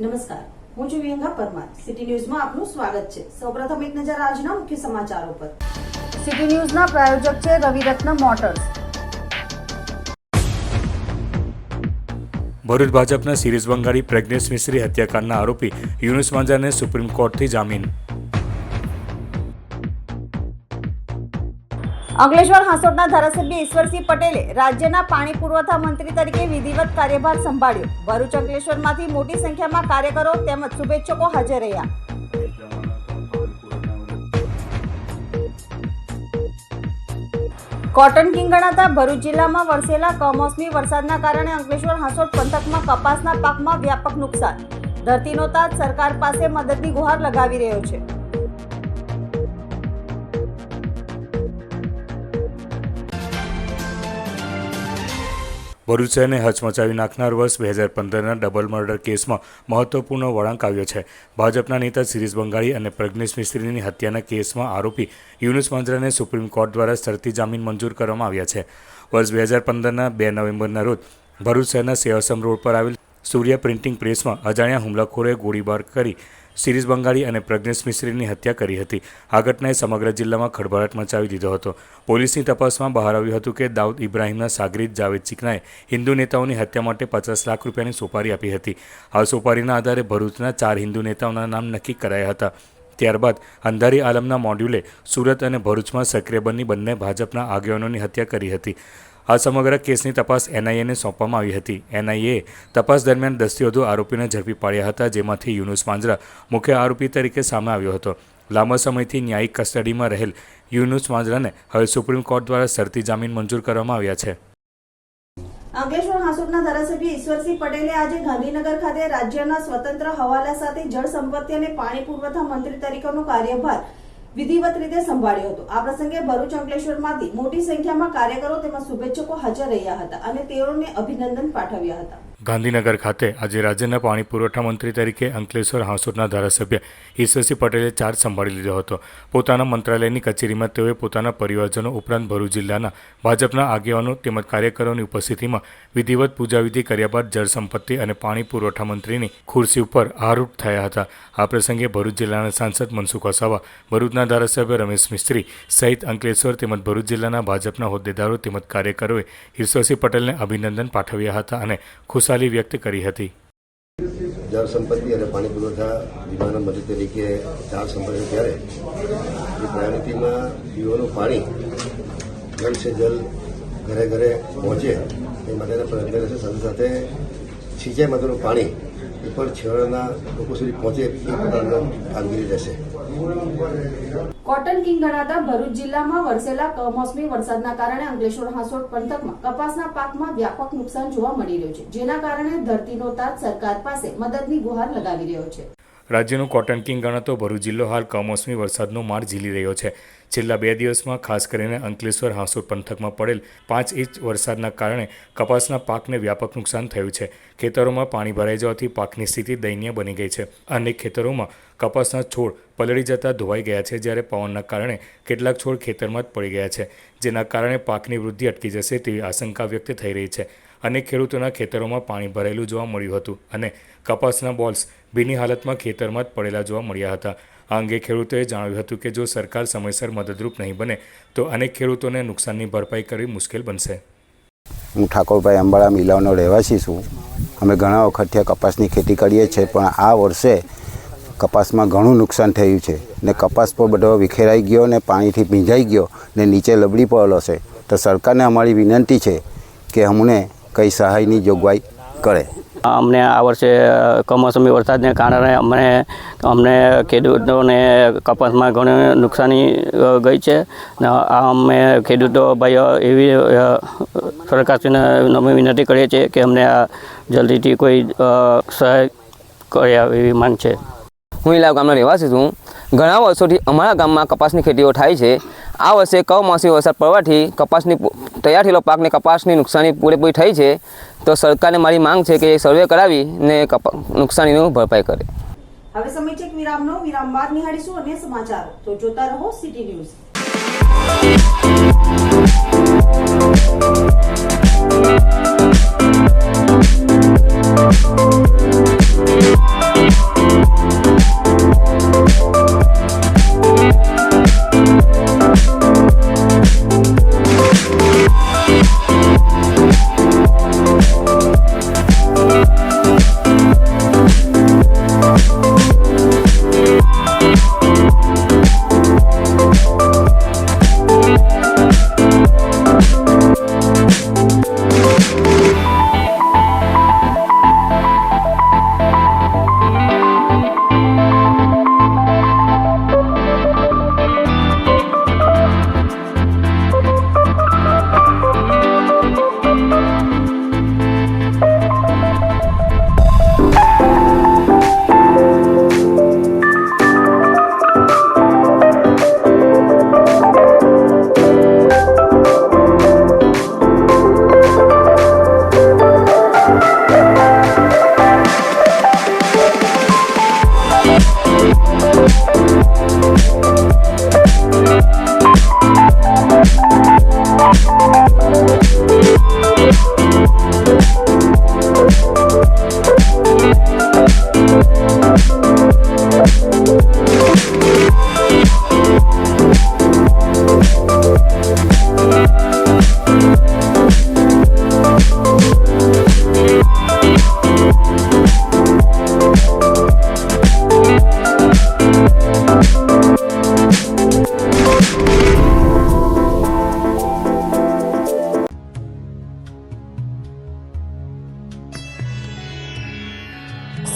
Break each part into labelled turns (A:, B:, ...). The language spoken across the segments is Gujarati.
A: નમસ્કાર. હું છું વિહંગા પરમાર. સિટી ન્યૂઝમાં આપનું સ્વાગત છે. સૌપ્રથમ એક નજર આજના મુખ્ય સમાચારો પર. સિટી ન્યૂઝના પ્રાયોજક છે રવિરત્ન મોટર્સ.
B: ભરૂચ ભાજપના સિરીઝ બંગાળી પ્રજ્ઞેશ મિશ્રી હત્યાકાંડના આરોપી યુનુસ માંજાને સુપ્રીમ કોર્ટથી જામીન.
A: અંકલેશ્વર હાંસોટના ધારાસભ્ય ઈશ્વરસિંહ પટેલે રાજ્યના પાણી પુરવઠા મંત્રી તરીકે વિધિવત કાર્યભાર સંભાળ્યો. ભરૂચ અંકલેશ્વરમાંથી મોટી સંખ્યામાં કાર્યકરો તેમજ શુભેચ્છકો હાજર રહ્યા. કોટન કિંગ ગણાતા ભરૂચ જિલ્લામાં વરસેલા કમોસમી વરસાદના કારણે અંકલેશ્વર હાંસોટ પંથકમાં કપાસના પાકમાં વ્યાપક નુકસાન. ધરતીનો તાજ સરકાર પાસે મદદની ગુહાર લગાવી રહ્યો છે.
B: ભરૂચ શહેરને હચમચાવી નાખનાર વર્ષ બે હજાર પંદરના ડબલ મર્ડર કેસમાં મહત્વપૂર્ણ વળાંક આવ્યો છે. ભાજપના નેતા સિરીઝ બંગાળી અને પ્રજ્ઞેશ મિસ્ત્રીની હત્યાના કેસમાં આરોપી યુનુસ માંજરાને સુપ્રીમ કોર્ટ દ્વારા શરતી જામીન મંજૂર કરવામાં આવ્યા છે. વર્ષ બે હજાર પંદરના બે નવેમ્બરના રોજ ભરૂચ શહેરના સેવાસમ રોડ પર આવેલ સૂર્ય પ્રિન્ટિંગ પ્રેસમાં અજાણ્યા હુમલાખોરે ગોળીબાર કરી સિરીઝ બંગાળી અને પ્રજ્ઞેશ મિશ્રીની હત્યા કરી હતી. આ ઘટનાએ સમગ્ર જિલ્લામાં ખળભળાટ મચાવી દીધો હતો. પોલીસની તપાસમાં બહાર આવ્યું હતું કે દાઉદ ઇબ્રાહીમના સાગરીત જાવેદ ચિકનાએ હિન્દુ નેતાઓની હત્યા માટે પચાસ લાખ રૂપિયાની સોપારી આપી હતી. આ સોપારીના આધારે ભરૂચના ચાર હિન્દુ નેતાઓના નામ નક્કી કરાયા હતા. ત્યારબાદ અંધારી આલમના મોડ્યુલે સુરત અને ભરૂચમાં સક્રિય બની બંને ભાજપના આગેવાનોની હત્યા કરી હતી. આ સમગ્ર કેસની તપાસ એનઆઈએને સોંપવામાં આવી હતી. એનઆઈએ તપાસ દરમિયાન દસથી વધુ આરોપીને ઝડપી પાડ્યા હતા, જેમાંથી યુનુસ માંજરા મુખ્ય આરોપી તરીકે સામે આવ્યો હતો. લાંબા સમયથી ન્યાયિક કસ્ટડીમાં રહેલ યુનુસ માંજરાને હવે સુપ્રીમ કોર્ટ દ્વારા શરતી જામીન મંજૂર કરવામાં આવ્યા છે.
A: અંકલેશ્વર હાંસોટના ધારાસભ્ય ઈશ્વરસિંહ પટેલે આજે ગાંધીનગર ખાતે રાજ્યના સ્વતંત્ર હવાલા સાથે જળ સંપત્તિ અને પાણી પુરવઠા મંત્રી તરીકેનો કાર્યભાર વિધિવત રીતે સંભાળ્યો હતો. આ પ્રસંગે ભરૂચ અંકલેશ્વરમાંથી મોટી સંખ્યામાં કાર્યકરો તેમજ શુભેચ્છકો હાજર રહ્યા હતા અને તેઓને અભિનંદન પાઠવ્યા હતા.
B: ગાંધીનગર ખાતે આજે રાજ્યના પાણી પુરવઠા મંત્રી તરીકે અંકલેશ્વર હાંસોટના ધારાસભ્ય ઈશ્વરસિંહ પટેલે ચાર્જ સંભાળી લીધો હતો. પોતાના મંત્રાલયની કચેરીમાં તેઓએ પોતાના પરિવારજનો ઉપરાંત ભરૂચ જિલ્લાના ભાજપના આગેવાનો તેમજ કાર્યકરોની ઉપસ્થિતિમાં વિધિવત પૂજાવિધિ કર્યા બાદ જળ સંપત્તિ અને પાણી પુરવઠા મંત્રીની ખુરશી ઉપર આરૂઢ થયા હતા. આ પ્રસંગે ભરૂચ જિલ્લાના સાંસદ મનસુખ વસાવા, ભરૂચના ધારાસભ્ય રમેશ મિસ્ત્રી સહિત અંકલેશ્વર તેમજ ભરૂચ જિલ્લાના ભાજપના હોદ્દેદારો તેમજ કાર્યકરોએ ઈશ્વરસિંહ પટેલને અભિનંદન પાઠવ્યા હતા અને ખુશાલી વ્યક્ત કરી હતી.
C: જળ સંપત્તિ અને પાણી પુરવઠા વિભાગના મંત્રી તરીકે ચાર સંભાળ્યો ત્યારે એ પ્રાયોરિટીમાં પીવાનું પાણી જલ છે જલ ઘરે ઘરે પહોંચે એ માટેના પ્રયત્ન રહેશે સાથે સાથે સિંચાઈ માટેનું પાણી
A: કોટન કિંગ ગણાતા ભરૂચ જિલ્લામાં વરસેલા કમોસમી વરસાદના કારણે અંકલેશ્વર હાંસોટ પંથકમાં કપાસના પાકમાં વ્યાપક નુકસાન જોવા મળી રહ્યું છે, જેના કારણે ધરતીનો તાજ સરકાર પાસે મદદની ગુહાર લગાવી રહ્યો છે.
B: રાજ્યનું કોટન કિંગ ગણાતો ભરૂચ જિલ્લો હાલ કમોસમી વરસાદનો માર ઝીલી રહ્યો છે. છેલ્લા બે દિવસમાં ખાસ કરીને અંકલેશ્વર હાંસુર પંથકમાં પડેલ પાંચ ઇંચ વરસાદના કારણે કપાસના પાકને વ્યાપક નુકસાન થયું છે. ખેતરોમાં પાણી ભરાઈ જવાથી પાકની સ્થિતિ દયનીય બની ગઈ છે. અનેક ખેતરોમાં કપાસના છોડ પલળી જતા ધોવાઈ ગયા છે જ્યારે પવનના કારણે કેટલાક છોડ ખેતરમાં જ પડી ગયા છે, જેના કારણે પાકની વૃદ્ધિ અટકી જશે તેવી આશંકા વ્યક્ત થઈ રહી છે. અનેક ખેડૂતોના ખેતરોમાં પાણી ભરેલું જોવા મળ્યું હતું અને કપાસના બોલ્સ ભીની હાલતમાં ખેતરમાં જ પડેલા જોવા મળ્યા હતા. આ અંગે ખેડૂતોએ જણાવ્યું હતું કે જો સરકાર સમયસર મદદરૂપ નહીં બને, તો અનેક ખેડૂતોને નુકસાનની ભરપાઈ કરવી મુશ્કેલ બનશે.
D: હું ઠાકોરભાઈ અંબાળા મિલાવનો રહેવાસી છું. અમે ઘણા વખત ત્યાં કપાસની ખેતી કરીએ છીએ, પણ આ વર્ષે કપાસમાં ઘણું નુકસાન થયું છે. ને કપાસ પર બધો વિખેરાઈ ગયો ને પાણીથી ભીંજાઈ ગયો ને નીચે લબડી પડેલો છે. તો સરકારને અમારી વિનંતી છે કે અમને કંઈ સહાયની જોગવાઈ કરે?
E: અમને આ વર્ષે કમોસમી વરસાદને કારણે અમને અમને ખેડૂતોને કપાસમાં ઘણી નુકસાની ગઈ છે. ને આ અમે ખેડૂતો ભાઈઓ એવી સરકારશ્રીને અમે વિનંતી કરીએ છીએ કે અમને આ જલ્દીથી કોઈ સહાય કરે એવી માંગ છે.
F: હું ઇલાવ ગામનો રહેવાસી છું. ઘણા વર્ષોથી અમારા ગામમાં કપાસની ખેતીઓ થાય છે. આ વર્ષે કમોસમી વરસાદ પડવાથી કપાસની તૈયાર થયેલો પાકને કપાસની નુકસાની પૂરેપૂરી થઈ છે. તો સરકારને મારી માંગ છે કે સર્વે કરાવી ને નુકસાનીનું ભરપાઈ કરે.
A: હવે સમય છે વિરામનો. વિરામ બાદ નિહાળીશું અન્ય સમાચારો. તો જોતા રહો સિટી ન્યૂઝ.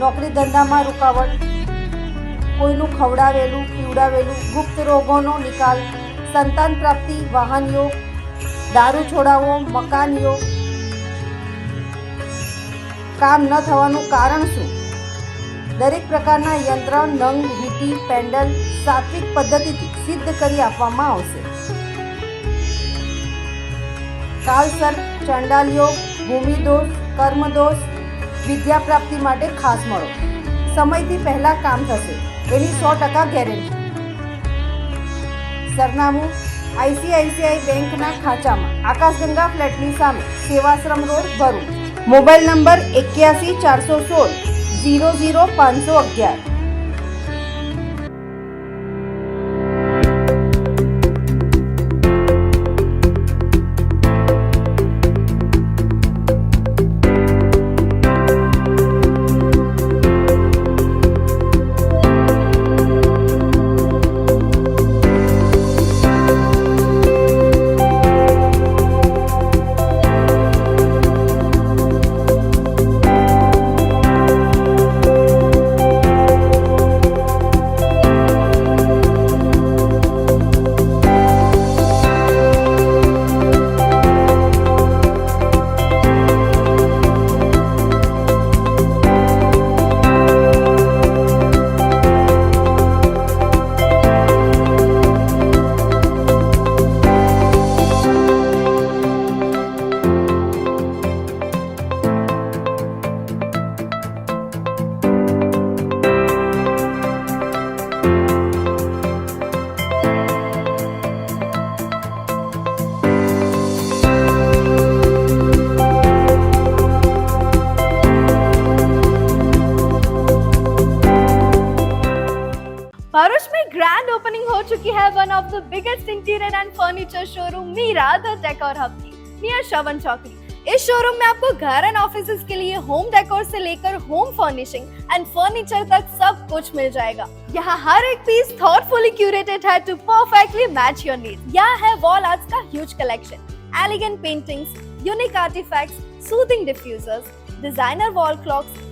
G: નોકરી ધંધામાં રૂકાવટ, કોઈનું ખવડાવેલું, પીવડાવેલું, ગુપ્ત રોગોનો નિકાલ, સંતાન પ્રાપ્તિ વાહન યોગ દારૂ છોડાવવો મકાન યોગ કામ ન થવાનું કારણ શું? દરેક પ્રકારના યંત્ર, નંગ, વીટી, પેન્ડલ સાત્વિક પદ્ધતિથી સિદ્ધ કરી આપવામાં આવશે. કાલસર ચંડાલ યોગ ભૂમિદોષ, કર્મદોષ વિદ્યા પ્રાપ્તિ માટે ખાસ મળો. સમયથી પહેલા કામ થશે. એની સો ટકા ગેરંટી. સરનામું આઈસીઆઈસીઆઈ બેંકના ખાંચામાં. આકાશગંગા ફ્લેટની સામે Sevashram road Bharuch. Mobile number એક્યાસી ચારસો સોળ, ઝીરો ઝીરો પાંચસો અગિયાર.
H: ग्रैंड ओपनिंग हो चुकी है one of the biggest interior and furniture showroom Meera the decor hub की नियर शवन चौकड़ी इस शोरूम में आपको घर एंड ऑफ़िस के लिए होम डेकोर से लेकर होम फर्निशिंग एंड फर्नीचर तक सब कुछ मिल जाएगा। यहाँ हर एक पीस थॉटफुली क्यूरेटेड है to perfectly match your need यहाँ है वॉल आर्ट्स का huge collection elegant paintings unique artifacts soothing diffusers designer wall clocks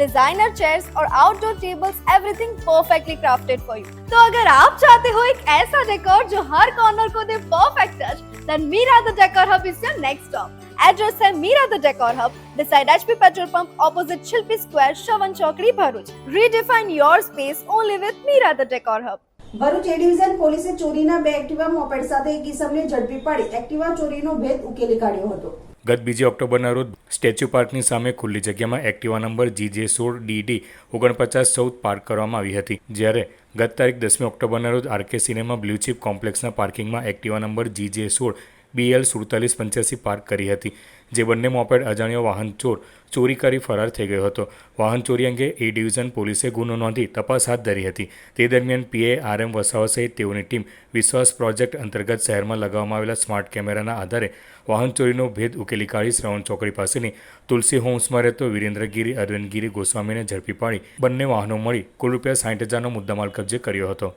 H: designer chairs और outdoor tables everything perfectly crafted for you तो अगर आप चाहते हो एक ऐसा डेकोर जो हर कॉर्नर को दे perfect touch then Mira the decor hub is your next stop address है Mira the decor hub beside HP petrol pump opposite Shilpi Square, Shavan Chokri, Bharuch. Redefine your space only with Mira the Decor Hub.
A: Bharuch A division પોલીસે ચોરીના બે એક્ટિવા મોપેડ સાથે એક કિસમને ઝડપી પાડી એક્ટિવા ચોરીનો ભેદ ઉકેલી કાઢ્યો હતો
B: ગત બીજી ઓક્ટોબરના રોજ સ્ટેચ્યુ પાર્કની સામે ખુલ્લી જગ્યામાં Activa number G J D ઓગણપચાસ ચૌદ પાર્ક કરવામાં આવી હતી. જ્યારે ગત તારીખ દસમી ઓક્ટોબરના રોજ આરકે સિનેમા બ્લુચીપ કોમ્પ્લેક્સના પાર્કિંગમાં Activa number G J B સુડતાલીસ પંચ્યાસી પાર્ક કરી હતી, જે બંને મોપેડ અજાણ્યો વાહન ચોર ચોરી કરી ફરાર થઈ ગયો હતો. વાહન ચોરી અંગે એ ડિવિઝન પોલીસે ગુનો નોંધી તપાસ હાથ ધરી હતી. તે દરમિયાન પીએ આરએમ વસાવા સહિત તેઓની ટીમ વિશ્વાસ પ્રોજેક્ટ અંતર્ગત શહેરમાં લગાવવામાં આવેલા સ્માર્ટ કેમેરાના આધારે વાહન ચોરીનો ભેદ ઉકેલી કાઢી શ્રવણ ચોકડી પાસેની તુલસી હોમ્સમાં રહેતો વિરેન્દ્રગીરી, અરવિંદગીરી ગોસ્વામીને ઝડપી પાડી બંને વાહનો મળી કુલ રૂપિયા સાઠ હજારનો મુદ્દામાલ કબજે કર્યો હતો.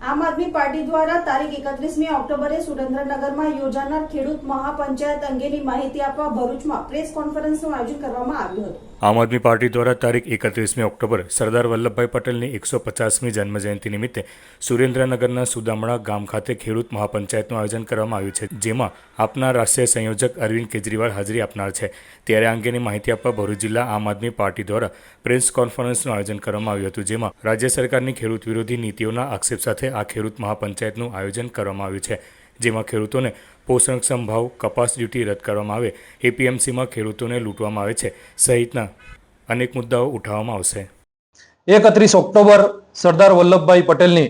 A: આમ આદમી પાર્ટી દ્વારા તારીખ એકત્રીસમી ઓક્ટોબરે સુરેન્દ્રનગરમાં યોજાનાર ખેડૂત મહાપંચાયત અંગેની માહિતી આપવા ભરૂચમાં પ્રેસ કોન્ફરન્સનું આયોજન કરવામાં આવ્યું હતું.
B: આમ આદમી પાર્ટી દ્વારા તારીખ એકત્રીસમી ઓક્ટોબર સરદાર વલ્લભભાઈ પટેલની એકસો પચાસમી જન્મજયંતિ નિમિત્તે સુરેન્દ્રનગરના સુદામણા ગામ ખાતે ખેડૂત મહાપંચાયતનું આયોજન કરવામાં આવ્યું છે, જેમાં આપના રાષ્ટ્રીય સંયોજક અરવિંદ કેજરીવાલ હાજરી આપનાર છે. ત્યારે આ અંગેની માહિતી આપવા ભરૂચ જિલ્લા આમ આદમી પાર્ટી દ્વારા પ્રેસ કોન્ફરન્સનું આયોજન કરવામાં આવ્યું હતું, જેમાં રાજ્ય સરકારની ખેડૂત વિરોધી નીતિઓના આક્ષેપ સાથે આ ખેડૂત મહાપંચાયતનું આયોજન કરવામાં આવ્યું છે. જેમાં ખેડૂતોને પોષણક્ષમ ભાવ, કપાસ ડ્યુટી રદ કરવામાં આવે, એપીએમસીમાં ખેડૂતોને લૂંટવામાં આવે છે સહિતના અનેક મુદ્દાઓ ઉઠાવવામાં આવશે.
I: એકત્રીસ ઓક્ટોબર સરદાર વલ્લભભાઈ પટેલની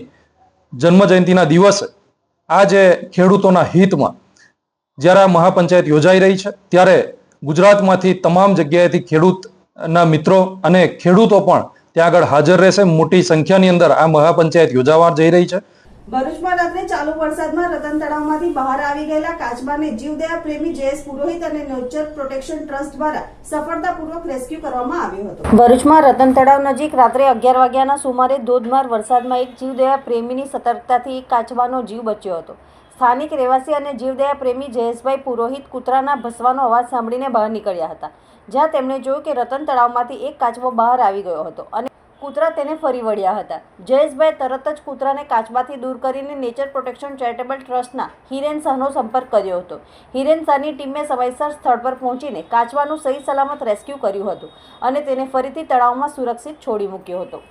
I: જન્મજયંતિના દિવસે આજે ખેડૂતોના હિતમાં જ્યારે આ મહાપંચાયત યોજાઈ રહી છે, ત્યારે ગુજરાતમાંથી તમામ જગ્યાએથી ખેડૂતના મિત્રો અને ખેડૂતો પણ ત્યાં આગળ હાજર રહેશે. મોટી સંખ્યાની અંદર આ મહાપંચાયત યોજાવા જઈ રહી છે.
A: ભરૂચમાં રાત્રે ચાલુ વરસાદમાં રતન તળાવમાંથી બહાર આવી ગયેલા કાચબાને જીવદયા પ્રેમી જયેશ પુરોહિત અને નેચર પ્રોટેક્શન ટ્રસ્ટ દ્વારા સફળતાપૂર્વક રેસ્ક્યુ કરવામાં આવ્યો હતો.
G: ભરૂચમાં રતન તળાવ નજીક રાત્રે અગિયાર વાગ્યાના સુમારે ધોધમાર વરસાદમાં એક જીવદયા પ્રેમીની સતર્કતાથી એક કાચબાનો જીવ બચ્યો હતો. સ્થાનિક રહેવાસી અને જીવદયા પ્રેમી જયેશભાઈ પુરોહિત કૂતરાના ભસવાનો અવાજ સાંભળીને બહાર નીકળ્યા હતા, જ્યાં તેમણે જોયું કે રતન તળાવમાંથી એક કાચબો બહાર આવી ગયો હતો અને કૂતરા તેને ફરી વળ્યા હતા. જયેશભાઈ તરત જ કૂતરાને કાચબાથી દૂર કરીને નેચર પ્રોટેક્શન ચેરિટેબલ ટ્રસ્ટના હિરેન શાહનો સંપર્ક કર્યો હતો. હિરેન શાહની ટીમે સમયસર સ્થળ પર પહોંચીને કાચબાનું સહી સલામત રેસ્ક્યુ કર્યું હતું અને તેને ફરીથી તળાવમાં સુરક્ષિત છોડી મૂક્યો હતો.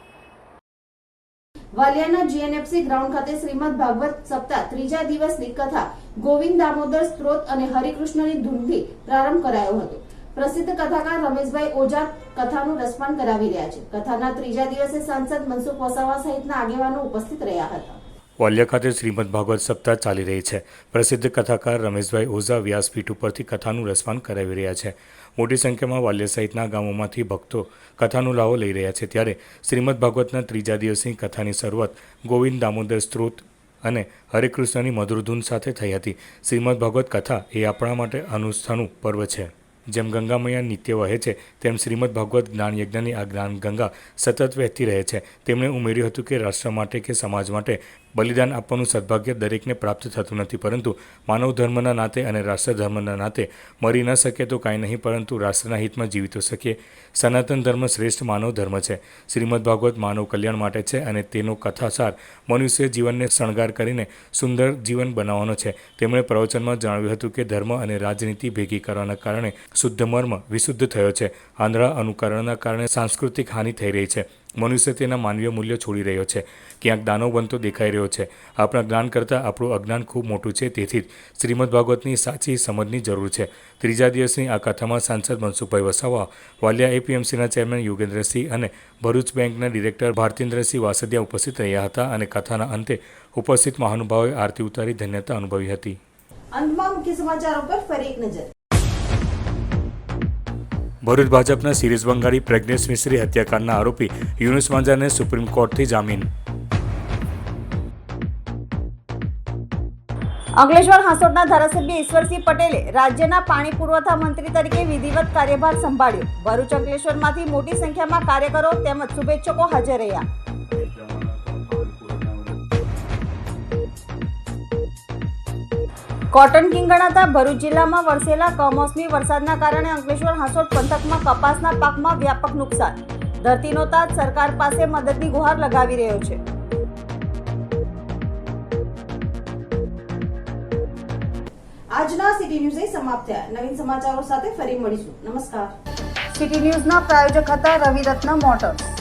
A: વાલિયાના જીએનએફસી ગ્રાઉન્ડ ખાતે શ્રીમદ ભાગવત સપ્તાહ ત્રીજા દિવસની કથા ગોવિંદ દામોદર સ્ત્રોત અને હરિકૃષ્ણની ધૂનથી પ્રારંભ કરાયો હતો. પ્રસિદ્ધ કથાકાર રમેશભાઈ ઓઝા કથાનું રસપાન કરાવી રહ્યા છે. કથાના ત્રીજા દિવસે સાંસદ મનસુખ વસાવા સહિતના આગેવાનો ઉપસ્થિત રહ્યા હતા.
B: વાલિયા ખાતે શ્રીમદ ભાગવત સપ્તાહ ચાલી રહી છે. પ્રસિદ્ધ કથાકાર રમેશભાઈ ઓઝા વ્યાસપીઠ ઉપરથી કથાનું રસપાન કરાવી રહ્યા છે. મોટી સંખ્યામાં વાલિયા સહિતના ગામોમાંથી ભક્તો કથાનો લાવો લઈ રહ્યા છે. ત્યારે શ્રીમદ ભાગવતના ત્રીજા દિવસની કથાની શરૂઆત ગોવિંદ દામોદર સ્ત્રોત અને હરેકૃષ્ણની મધુર ધૂન સાથે થઈ હતી. શ્રીમદ ભાગવત કથા એ આપણા માટે અનુષ્ઠાનું પર્વ છે. જેમ ગંગામૈયા નિત્ય વહે છે, તેમ શ્રીમદ ભાગવત જ્ઞાન યજ્ઞની આ જ્ઞાન ગંગા સતત વહેતી રહે છે. તેમણે ઉમેર્યું હતું કે રાષ્ટ્ર માટે કે સમાજ માટે બલિદાન આપવાનું સદભાગ્ય દરેકને પ્રાપ્ત થતું નથી, પરંતુ માનવ ધર્મના નાતે અને રાષ્ટ્ર ધર્મના નાતે મરી ન શકે તો કાંઈ નહીં, પરંતુ રાષ્ટ્રના હિતમાં જીવી તો શકીએ. સનાતન ધર્મ શ્રેષ્ઠ માનવ ધર્મ છે. શ્રીમદ ભાગવત માનવ કલ્યાણ માટે છે અને તેનો કથાસાર મનુષ્ય જીવનને શણગાર કરીને સુંદર જીવન બનાવવાનો છે. તેમણે પ્રવચનમાં જણાવ્યું હતું કે ધર્મ અને રાજનીતિ ભેગી કરવાના કારણે શુદ્ધ મર્મ વિશુદ્ધ થયો છે. આંધળા અનુકરણના કારણે સાંસ્કૃતિક હાનિ થઈ રહી છે. મનુષ્ય તેના માનવીય મૂલ્યો છોડી રહ્યો છે. ક્યાંક દાનવ બનતો દેખાઈ રહ્યો છે. આપણા જ્ઞાન કરતાં આપણું અજ્ઞાન ખૂબ મોટું છે, તેથી જ શ્રીમદ ભાગવતની સાચી સમજની જરૂર છે. ત્રીજા દિવસની આ કથામાં સાંસદ મનસુખભાઈ વસાવા, વાલિયા એપીએમસીના ચેરમેન યોગેન્દ્રસિંહ અને ભરૂચ બેંકના ડિરેક્ટર ભારતીન્દ્રસિંહ વાસદિયા ઉપસ્થિત રહ્યા હતા અને કથાના અંતે ઉપસ્થિત મહાનુભાવોએ આરતી ઉતારી ધન્યતા અનુભવી હતી.
A: અંતમાં મુખ્ય સમાચારો પર ફરી એક નજર.
B: ભરૂચ ભાજપના સિરીઝ બંગાળી પ્રજ્ઞેશ મિશ્રી હત્યાકાંડના આરોપી યુનુસ માંજાને સુપ્રીમ કોર્ટથી જામીન.
G: અંકલેશ્વર હાંસોટના ધારાસભ્ય ઈશ્વરસિંહ પટેલે રાજ્યના પાણી પુરવઠા મંત્રી તરીકે વિધિવત કાર્યભાર સંભાળ્યો. ભરૂચ અંકલેશ્વરમાંથી મોટી સંખ્યામાં કાર્યકરો તેમજ શુભેચ્છકો હાજર રહ્યા. કોટન કિંગ ગણાતા ભરૂચ જિલ્લામાં વરસેલા કમોસમી વરસાદના કારણે અંકલેશ્વર હાંસોડ પંથકમાં કપાસના પાકમાં વ્યાપક નુકસાન. ધરતીનો તાજ સરકાર પાસે મદદની ગુહાર લગાવી રહ્યો છે.
A: આજના સિટી ન્યૂઝ સમાપ્ત થયા. નવીન સમાચારો સાથે ફરી મળીશું. નમસ્કાર.
G: સિટી ન્યૂઝના પ્રાયોજક હતા રવિરત્ન મોટર્સ.